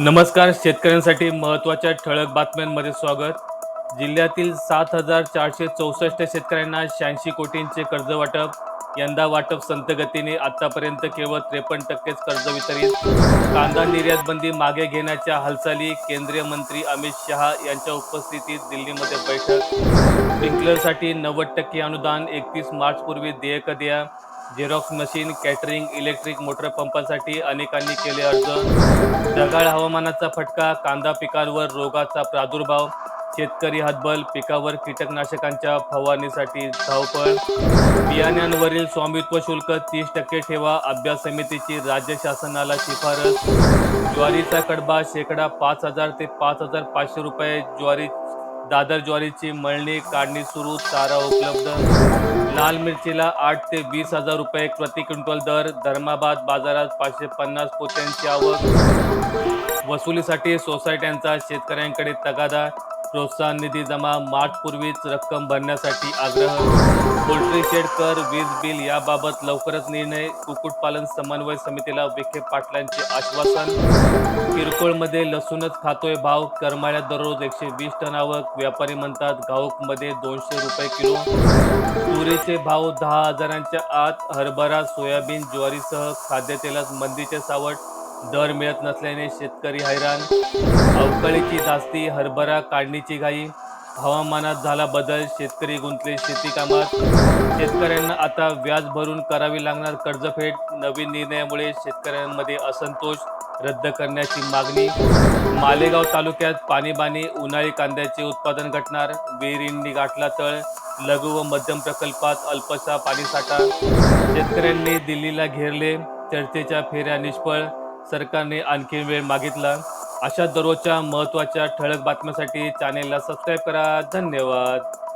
नमस्कार शेतकऱ्यांसाठी महत्त्वाच्या ठळक बातम्यांमध्ये स्वागत. जिल्ह्यातील सात हजार चारशे चौसष्ट शेतकऱ्यांना शहाऐंशी कोटींचे कर्ज वाटप. यंदा वाटप संतगतीने आतापर्यंत केवळ त्रेपन्न टक्केच कर्ज वितरित. कांदा निर्यात बंदी मागे घेण्याच्या हालचाली केंद्रीय मंत्री अमित शहा यांच्या उपस्थितीत दिल्लीमध्ये बैठक. स्प्रिंकलरसाठी नव्वद टक्के अनुदान एकतीस मार्चपूर्वी देयक द्या. Xerox machine catering electric motor पंपांसाठी अनेकांनी केले अर्ज. ढगाळ हवामानाचा फटका कांदा पिकांवर रोगाचा प्रादुर्भाव शेतकरी हतबल पिकावर कीटकनाशकांच्या फवारणीसाठी धावपळ. बियाण्यांवरील स्वामित्व शुल्क तीस टक्के ठेवा अभ्यास समितीची राज्य शासनाला शिफारस. ज्वारीचा कडबा शेकडा पाच हजार ते पाच हजार पाचशे रुपये ज्वारी दादर ज्वारीची मळणी काढणी सुरू चारा उपलब्ध. लाल मिरचीला आठ ते वीस हजार रुपये प्रति क्विंटल दर. धर्माबाद बाजारात पाचशे पन्नास पोत्यांची आवक. वसुलीसाठी सोसायट्यांचा शेतकऱ्यांकडे तगादा. प्रोत्साहन निधी जमा मार्चपूर्वीच रक्कम भरण्यासाठी आग्रह. पोल्ट्री शेड कर वीज बिल याबाबत लवकरच निर्णय. कुक्कुटपालन समन्वय समितीला विखे पाटलांचे आश्वासन. किरकोळमध्ये लसूणच खातोय भाव. करमाळ्यात दररोज एकशे वीस टन आवक. व्यापारी म्हणतात घाऊकमध्ये दोनशे रुपये किलो. तुरीचे भाव दहा हजारांच्या आत. हरभरा सोयाबीन ज्वारीसह खाद्यतेलात मंदीचे सावट. दर मिळत नसल्याने शेतकरी हैराण. अवकाळीची जास्ती हरभरा काढणीची घाई. हवामानात झाला बदल शेतकरी गुंतले शेती कामात. शेतकऱ्यांना आता व्याज भरून करावी लागणार कर्जफेड. नवीन निर्णयामुळे शेतकऱ्यांमध्ये असंतोष रद्द करण्याची मागणी. मालेगाव तालुक्यात पाणीबाणी उन्हाळी कांद्याचे उत्पादन घटणार. विहिरींनी गाठला तळ. लघु व मध्यम प्रकल्पात अल्पसा पाणीसाठा. शेतकऱ्यांनी दिल्लीला घेरले. चर्चेच्या फेऱ्या निष्फळ. सरकारने आणखी वेळ मागितला. अशा दररोजच्या महत्त्वाच्या ठळक बातम्यांसाठी चॅनेलला सबस्क्राईब करा. धन्यवाद.